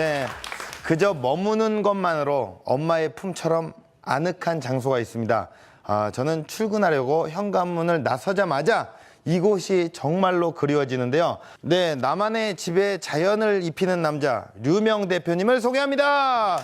네. 그저 머무는 것만으로 엄마의 품처럼 아늑한 장소가 있습니다. 아, 저는 출근하려고 현관문을 나서자마자 이곳이 정말로 그리워지는데요. 네, 나만의 집에 자연을 입히는 남자 류명 대표님을 소개합니다.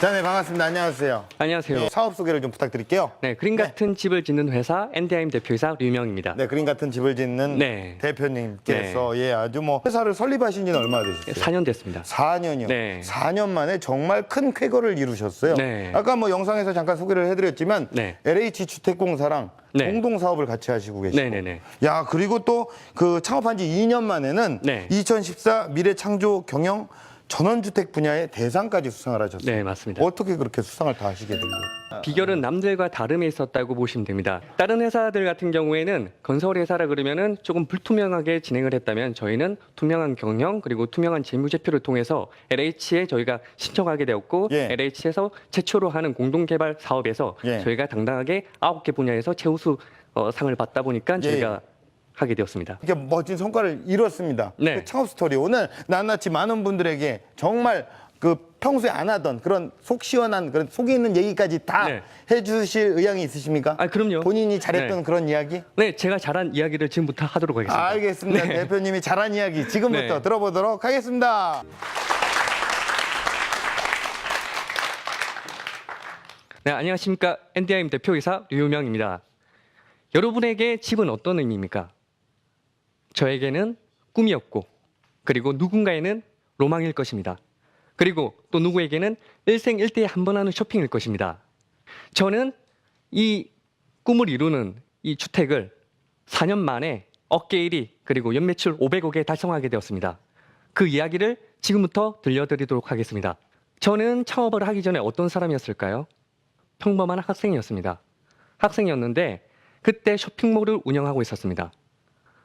자, 네, 반갑습니다. 안녕하세요. 안녕하세요. 네, 사업 소개를 좀 부탁드릴게요. 네, 그림 같은 집을 짓는 회사 엔디아임 대표이사 류명입니다. 네, 그림 같은 집을 짓는 네. 대표님께서 예, 아주 뭐 회사를 설립하신 지는 얼마나 되셨어요? 4년 됐습니다. 4년이요. 네. 4년 만에 정말 큰 쾌거를 이루셨어요. 네. 아까 뭐 영상에서 잠깐 소개를 해드렸지만 네. LH 주택공사랑 네. 공동 사업을 같이 하시고 계시고. 네 네 네. 야 그리고 또 그 창업한 지 2년 만에는 네. 2014 미래 창조 경영 전원주택 분야의 대상까지 수상을 하셨어요. 네, 맞습니다. 어떻게 그렇게 수상을 다 하시게 된 거예요? 비결은 남들과 다름에 있었다고 보시면 됩니다. 다른 회사들 같은 경우에는 건설 회사라 그러면은 조금 불투명하게 진행을 했다면 저희는 투명한 경영 그리고 투명한 재무제표를 통해서 LH에 저희가 신청하게 되었고 예. LH에서 최초로 하는 공동 개발 사업에서 예. 저희가 당당하게 아홉 개 분야에서 최우수 어, 상을 받다 보니까 예. 저희가 하게 되었습니다. 이렇게 멋진 성과를 이뤘습니다. 네. 그 창업 스토리 오늘 낱낱이 많은 분들에게 정말 그 평소에 안 하던 그런 속 시원한 그런 속에 있는 얘기까지 다 네. 해주실 의향이 있으십니까? 아, 그럼요. 본인이 잘했던 네. 그런 이야기? 네, 제가 잘한 이야기를 지금부터 하도록 하겠습니다. 알겠습니다. 네. 대표님이 잘한 이야기 지금부터 네. 들어보도록 하겠습니다. 네, 안녕하십니까. 엔디아임 대표이사 류명입니다. 여러분에게 집은 어떤 의미입니까? 저에게는 꿈이었고, 그리고 누군가에는 로망일 것입니다. 그리고 또 누구에게는 일생 일대에 한 번 하는 쇼핑일 것입니다. 저는 이 꿈을 이루는 이 주택을 4년 만에 어깨 1위 그리고 연매출 500억에 달성하게 되었습니다. 그 이야기를 지금부터 들려드리도록 하겠습니다. 저는 창업을 하기 전에 어떤 사람이었을까요? 평범한 학생이었습니다. 학생이었는데 그때 쇼핑몰을 운영하고 있었습니다.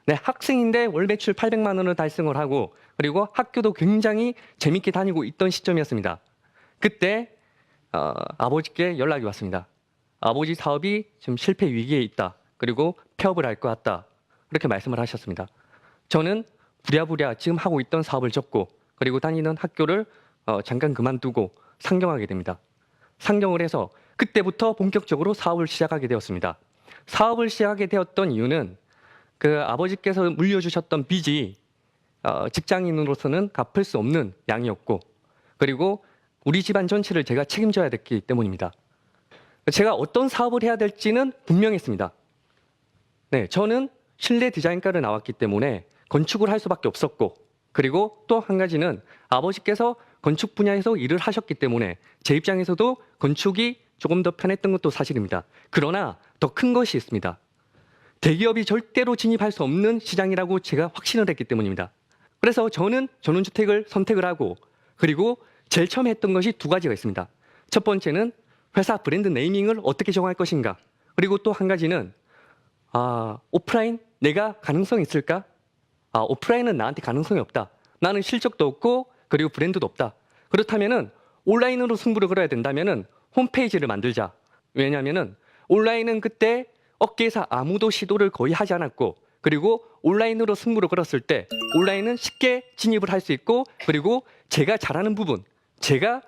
네, 학생인데 월 매출 800만 원을 달성을 하고 그리고 학교도 굉장히 재밌게 다니고 있던 시점이었습니다. 그때 어, 아버지께 연락이 왔습니다. 아버지 사업이 지금 실패 위기에 있다. 그리고 폐업을 할 것 같다. 그렇게 말씀을 하셨습니다. 저는 부랴부랴 지금 하고 있던 사업을 접고 그리고 다니는 학교를 어, 잠깐 그만두고 상경하게 됩니다. 상경을 해서 그때부터 본격적으로 사업을 시작하게 되었습니다. 사업을 시작하게 되었던 이유는 그 아버지께서 물려주셨던 빚이 어, 직장인으로서는 갚을 수 없는 양이었고 그리고 우리 집안 전체를 제가 책임져야 됐기 때문입니다. 제가 어떤 사업을 해야 될지는 분명했습니다. 네, 저는 실내 디자인과를 나왔기 때문에 건축을 할 수밖에 없었고 그리고 또 한 가지는 아버지께서 건축 분야에서 일을 하셨기 때문에 제 입장에서도 건축이 조금 더 편했던 것도 사실입니다. 그러나 더 큰 것이 있습니다. 대기업이 절대로 진입할 수 없는 시장이라고 제가 확신을 했기 때문입니다. 그래서 저는 전원주택을 선택을 하고 그리고 제일 처음 했던 것이 두 가지가 있습니다. 첫 번째는 회사 브랜드 네이밍을 어떻게 정할 것인가. 그리고 또 한 가지는 아, 오프라인 내가 가능성이 있을까? 아, 오프라인은 나한테 가능성이 없다. 나는 실적도 없고 그리고 브랜드도 없다. 그렇다면은 온라인으로 승부를 걸어야 된다면은 홈페이지를 만들자. 왜냐면은 온라인은 그때 업계에서 아무도 시도를 거의 하지 않았고 그리고 온라인으로 승부를 걸었을 때 온라인은 쉽게 진입을 할 수 있고 그리고 제가 잘하는 부분, 제가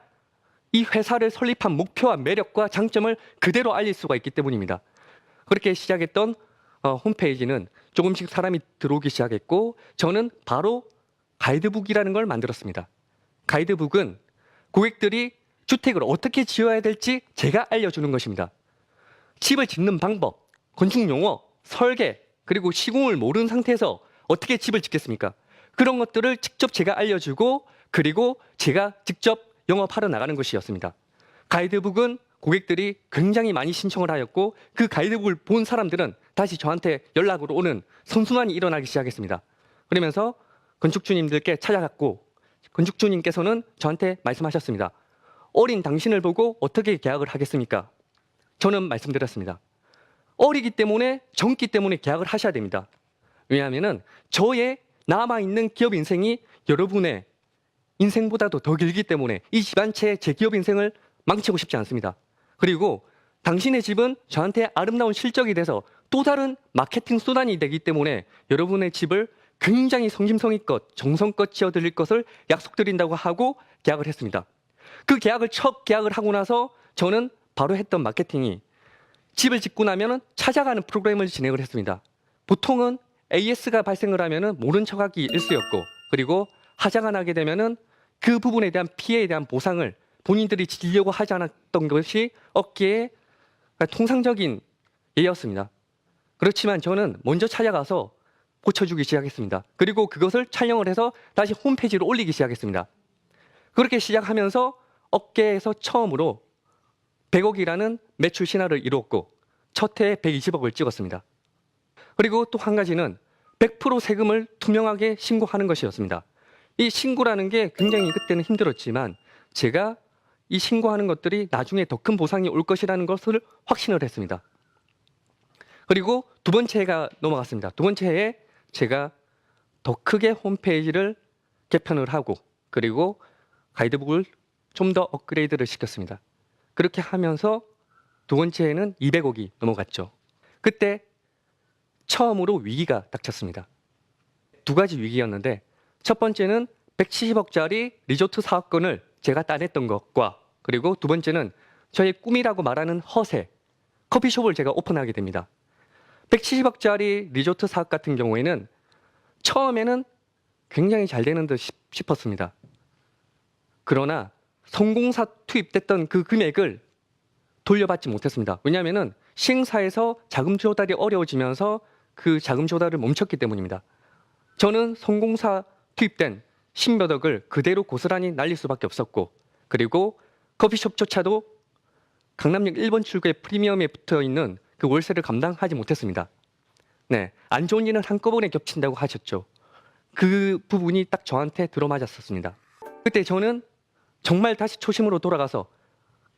이 회사를 설립한 목표와 매력과 장점을 그대로 알릴 수가 있기 때문입니다. 그렇게 시작했던 어, 홈페이지는 조금씩 사람이 들어오기 시작했고 저는 바로 가이드북이라는 걸 만들었습니다. 가이드북은 고객들이 주택을 어떻게 지어야 될지 제가 알려주는 것입니다. 집을 짓는 방법, 건축 용어, 설계, 그리고 시공을 모르는 상태에서 어떻게 집을 짓겠습니까? 그런 것들을 직접 제가 알려주고 그리고 제가 직접 영업하러 나가는 것이었습니다. 가이드북은 고객들이 굉장히 많이 신청을 하였고 그 가이드북을 본 사람들은 다시 저한테 연락으로 오는 선순환이 일어나기 시작했습니다. 그러면서 건축주님들께 찾아갔고 건축주님께서는 저한테 말씀하셨습니다. 어린 당신을 보고 어떻게 계약을 하겠습니까? 저는 말씀드렸습니다. 어리기 때문에 젊기 때문에 계약을 하셔야 됩니다. 왜냐하면은 저의 남아 있는 기업 인생이 여러분의 인생보다도 더 길기 때문에 이 집안체의 제 기업 인생을 망치고 싶지 않습니다. 그리고 당신의 집은 저한테 아름다운 실적이 돼서 또 다른 마케팅 수단이 되기 때문에 여러분의 집을 굉장히 성심성의껏 정성껏 지어드릴 것을 약속드린다고 하고 계약을 했습니다. 그 계약을 첫 계약을 하고 나서 저는 바로 했던 마케팅이 집을 짓고 나면은 찾아가는 프로그램을 진행을 했습니다. 보통은 AS가 발생을 하면은 모른 척하기 일수였고 그리고 하자가 나게 되면은 그 부분에 대한 피해에 대한 보상을 본인들이 지려고 하지 않았던 것이 업계의 통상적인 예였습니다. 그렇지만 저는 먼저 찾아가서 고쳐주기 시작했습니다. 그리고 그것을 촬영을 해서 다시 홈페이지로 올리기 시작했습니다. 그렇게 시작하면서 업계에서 처음으로 100억이라는 매출 신화를 이루었고 첫 해에 120억을 찍었습니다. 그리고 또 한 가지는 100% 세금을 투명하게 신고하는 것이었습니다. 이 신고라는 게 굉장히 그때는 힘들었지만 제가 이 신고하는 것들이 나중에 더 큰 보상이 올 것이라는 것을 확신을 했습니다. 그리고 두 번째 해가 넘어갔습니다. 두 번째 해에 제가 더 크게 홈페이지를 개편을 하고 그리고 가이드북을 좀 더 업그레이드를 시켰습니다. 그렇게 하면서 두 번째에는 200억이 넘어갔죠. 그때 처음으로 위기가 닥쳤습니다. 두 가지 위기였는데 첫 번째는 170억짜리 리조트 사업권을 제가 따냈던 것과 그리고 두 번째는 저의 꿈이라고 말하는 허세 커피숍을 제가 오픈하게 됩니다. 170억짜리 리조트 사업 같은 경우에는 처음에는 굉장히 잘 되는 듯 싶- 싶었습니다. 그러나 성공사 투입됐던 그 금액을 돌려받지 못했습니다. 왜냐하면 시행사에서 자금 조달이 어려워지면서 그 자금 조달을 멈췄기 때문입니다. 저는 성공사 투입된 신몇억을 그대로 고스란히 날릴 수밖에 없었고 그리고 커피숍조차도 강남역 1번 출구의 프리미엄에 붙어 있는 그 월세를 감당하지 못했습니다. 네, 안 좋은 일은 한꺼번에 겹친다고 하셨죠. 그 부분이 딱 저한테 들어맞았었습니다. 그때 저는 정말 다시 초심으로 돌아가서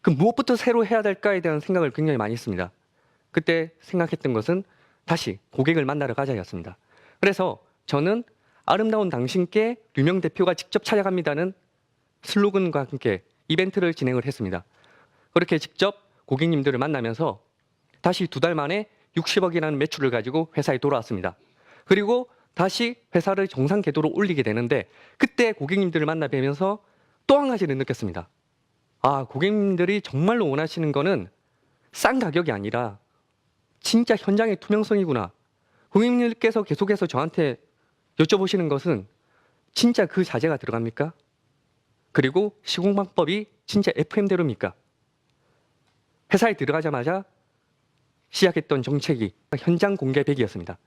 그 무엇부터 새로 해야 될까에 대한 생각을 굉장히 많이 했습니다. 그때 생각했던 것은 다시 고객을 만나러 가자였습니다. 그래서 저는 아름다운 당신께 유명 대표가 직접 찾아갑니다는 슬로건과 함께 이벤트를 진행을 했습니다. 그렇게 직접 고객님들을 만나면서 다시 두 달 만에 60억이라는 매출을 가지고 회사에 돌아왔습니다. 그리고 다시 회사를 정상 궤도로 올리게 되는데 그때 고객님들을 만나 뵈면서 또 한 가지를 느꼈습니다. 아, 고객님들이 정말로 원하시는 거는 싼 가격이 아니라 진짜 현장의 투명성이구나. 고객님들께서 계속해서 저한테 여쭤보시는 것은 진짜 그 자재가 들어갑니까? 그리고 시공 방법이 진짜 FM대로입니까? 회사에 들어가자마자 시작했던 정책이 현장 공개 100이었습니다.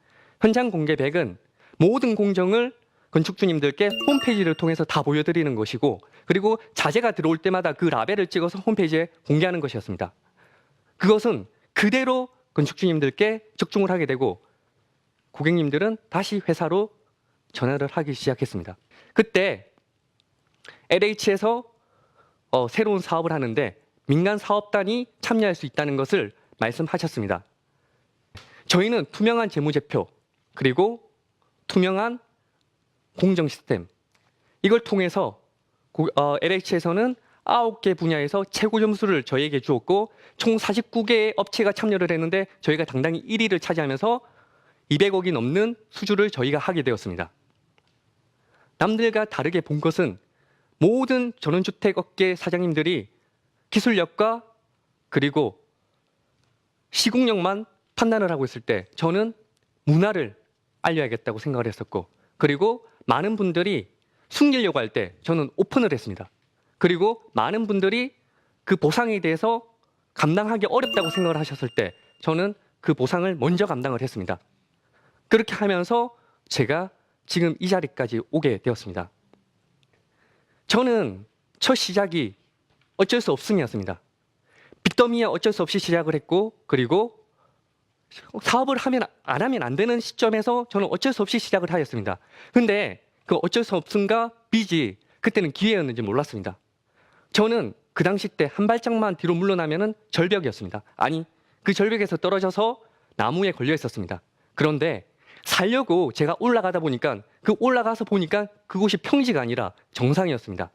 현장 공개 100은 모든 공정을 건축주님들께 홈페이지를 통해서 다 보여드리는 것이고 그리고 자재가 들어올 때마다 그 라벨을 찍어서 홈페이지에 공개하는 것이었습니다. 그것은 그대로 건축주님들께 적중을 하게 되고 고객님들은 다시 회사로 전화를 하기 시작했습니다. 그때 LH에서 어, 새로운 사업을 하는데 민간 사업단이 참여할 수 있다는 것을 말씀하셨습니다. 저희는 투명한 재무제표 그리고 투명한 공정 시스템 이걸 통해서 고- 어, LH에서는 9개 분야에서 최고 점수를 저희에게 주었고 총 49개의 업체가 참여를 했는데 저희가 당당히 1위를 차지하면서 200억이 넘는 수주를 저희가 하게 되었습니다. 남들과 다르게 본 것은 모든 전원주택 업계 사장님들이 기술력과 그리고 시공력만 판단을 하고 있을 때 저는 문화를 알려야겠다고 생각을 했었고 그리고 많은 분들이 숨기려고 할 때 저는 오픈을 했습니다. 그리고 많은 분들이 그 보상에 대해서 감당하기 어렵다고 생각을 하셨을 때 저는 그 보상을 먼저 감당을 했습니다. 그렇게 하면서 제가 지금 이 자리까지 오게 되었습니다. 저는 첫 시작이 어쩔 수 없음이었습니다. 빚더미에 어쩔 수 없이 시작을 했고 그리고 사업을 하면 안 하면 안 되는 시점에서 저는 어쩔 수 없이 시작을 하였습니다. 근데 그 어쩔 수 없음과 빚이 그때는 기회였는지 몰랐습니다. 저는 그 당시 때 한 발짝만 뒤로 물러나면은 절벽이었습니다. 아니 그 절벽에서 떨어져서 나무에 걸려 있었습니다. 그런데 살려고 제가 올라가다 보니까 그 올라가서 보니까 그곳이 평지가 아니라 정상이었습니다.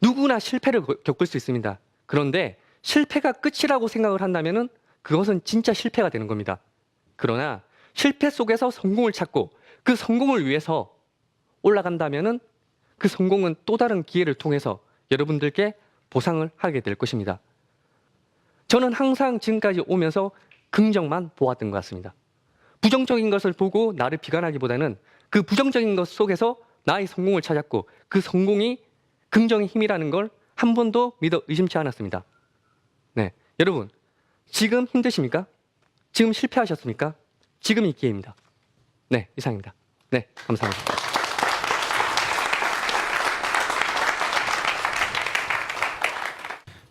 누구나 실패를 거- 겪을 수 있습니다. 그런데 실패가 끝이라고 생각을 한다면은 그것은 진짜 실패가 되는 겁니다. 그러나 실패 속에서 성공을 찾고 그 성공을 위해서 올라간다면은 그 성공은 또 다른 기회를 통해서 여러분들께 보상을 하게 될 것입니다. 저는 항상 지금까지 오면서 긍정만 보았던 것 같습니다. 부정적인 것을 보고 나를 비관하기보다는 그 부정적인 것 속에서 나의 성공을 찾았고 그 성공이 긍정의 힘이라는 걸 한 번도 믿어 의심치 않았습니다. 네, 여러분 지금 힘드십니까? 지금 실패하셨습니까? 지금이 기회입니다. 네, 이상입니다. 네, 감사합니다.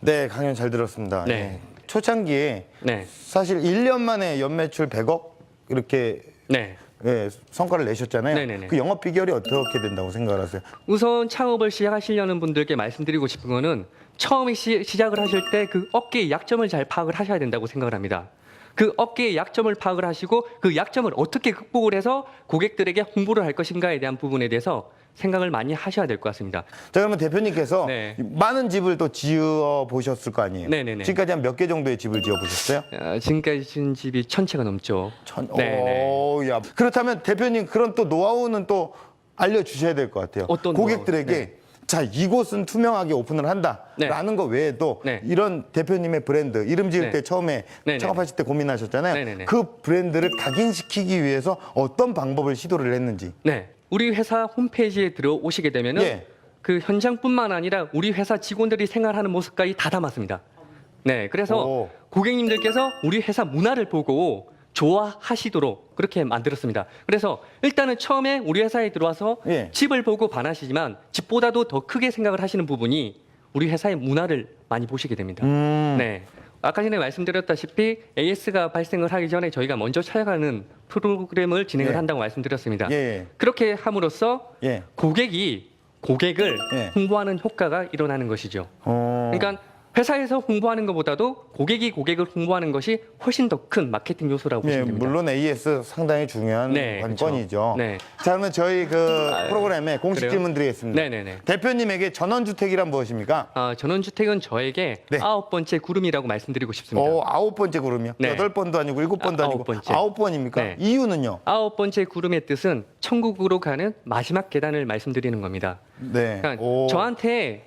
네, 강연 잘 들었습니다. 네. 예. 초창기에 네, 사실 1년 만에 연매출 100억 이렇게 네. 예, 성과를 내셨잖아요. 네네네. 그 영업 비결이 어떻게 된다고 생각을 하세요? 우선 창업을 시작하시려는 분들께 말씀드리고 싶은 거는 처음에 시, 시작을 하실 때 그 업계의 약점을 잘 파악을 하셔야 된다고 생각을 합니다. 그 업계의 약점을 파악을 하시고 그 약점을 어떻게 극복을 해서 고객들에게 홍보를 할 것인가에 대한 부분에 대해서 생각을 많이 하셔야 될 것 같습니다. 자 그러면 대표님께서 네. 많은 집을 또 지어 보셨을 거 아니에요? 네네네. 지금까지 한 몇 개 정도의 집을 지어 보셨어요? 어, 지금까지 지은 집이 천 채가 넘죠. 천. 네네. 오, 야. 그렇다면 대표님 그런 또 노하우는 또 알려주셔야 될 것 같아요. 어떤 고객들에게 노하우? 네. 자 이곳은 투명하게 오픈을 한다라는 거 외에도 네. 이런 대표님의 브랜드 이름 지을 네. 때 처음에 네네네. 창업하실 때 고민하셨잖아요. 네네네. 그 브랜드를 각인시키기 위해서 어떤 방법을 시도를 했는지. 네, 우리 회사 홈페이지에 들어오시게 되면은 예. 그 현장뿐만 아니라 우리 회사 직원들이 생활하는 모습까지 다 담았습니다. 네, 그래서 오. 고객님들께서 우리 회사 문화를 보고 좋아하시도록 그렇게 만들었습니다. 그래서 일단은 처음에 우리 회사에 들어와서 예. 집을 보고 반하시지만 집보다도 더 크게 생각을 하시는 부분이 우리 회사의 문화를 많이 보시게 됩니다. 음. 네. 아까 전에 말씀드렸다시피 AS가 발생을 하기 전에 저희가 먼저 찾아가는 프로그램을 진행을 예. 한다고 말씀드렸습니다. 예. 그렇게 함으로써 예. 고객이 고객을 예. 홍보하는 효과가 일어나는 것이죠. 어. 그러니까 회사에서 홍보하는 것보다도 고객이 고객을 홍보하는 것이 훨씬 더 큰 마케팅 요소라고 예, 보시면 됩니다. 물론 AS 상당히 중요한 네, 관건이죠. 그렇죠. 네. 자, 그러면 저희 그 아, 프로그램에 공식 그래요? 질문 드리겠습니다. 네네네. 대표님에게 전원주택이란 무엇입니까? 아, 전원주택은 저에게 네. 아홉 번째 구름이라고 말씀드리고 싶습니다. 오, 아홉 번째 구름이요? 네. 여덟 번도 아니고 일곱 번도 아, 아니고 아홉 번째. 아홉 번입니까? 네. 이유는요? 아홉 번째 구름의 뜻은 천국으로 가는 마지막 계단을 말씀드리는 겁니다. 네. 그러니까 오. 저한테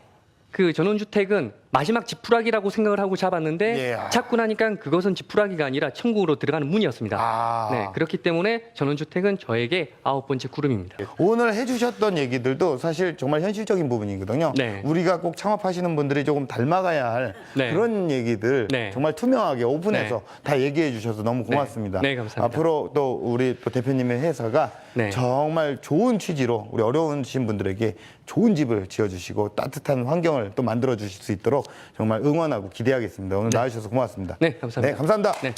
그 전원주택은 마지막 지푸라기라고 생각을 하고 잡았는데 예. 찾고 나니까 그것은 지푸라기가 아니라 천국으로 들어가는 문이었습니다. 아. 네, 그렇기 때문에 전원주택은 저에게 아홉 번째 구름입니다. 오늘 해주셨던 얘기들도 사실 정말 현실적인 부분이거든요. 네. 우리가 꼭 창업하시는 분들이 조금 닮아가야 할 네. 그런 얘기들 네. 정말 투명하게 오픈해서 다 얘기해 주셔서 너무 고맙습니다. 네, 감사합니다. 앞으로 또 우리 또 대표님의 회사가 네. 정말 좋은 취지로 우리 어려우신 분들에게 좋은 집을 지어주시고 따뜻한 환경을 또 만들어 주실 수 있도록 정말 응원하고 기대하겠습니다. 오늘 나와주셔서 고맙습니다. 네, 감사합니다. 네, 감사합니다. 네.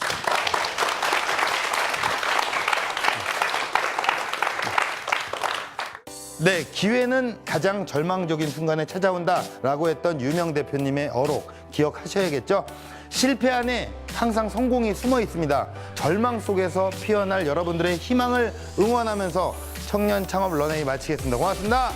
네, 기회는 가장 절망적인 순간에 찾아온다라고 했던 유명 대표님의 어록 기억하셔야겠죠? 실패 안에 항상 성공이 숨어 있습니다. 절망 속에서 피어날 여러분들의 희망을 응원하면서 청년 창업 런웨이 마치겠습니다. 고맙습니다.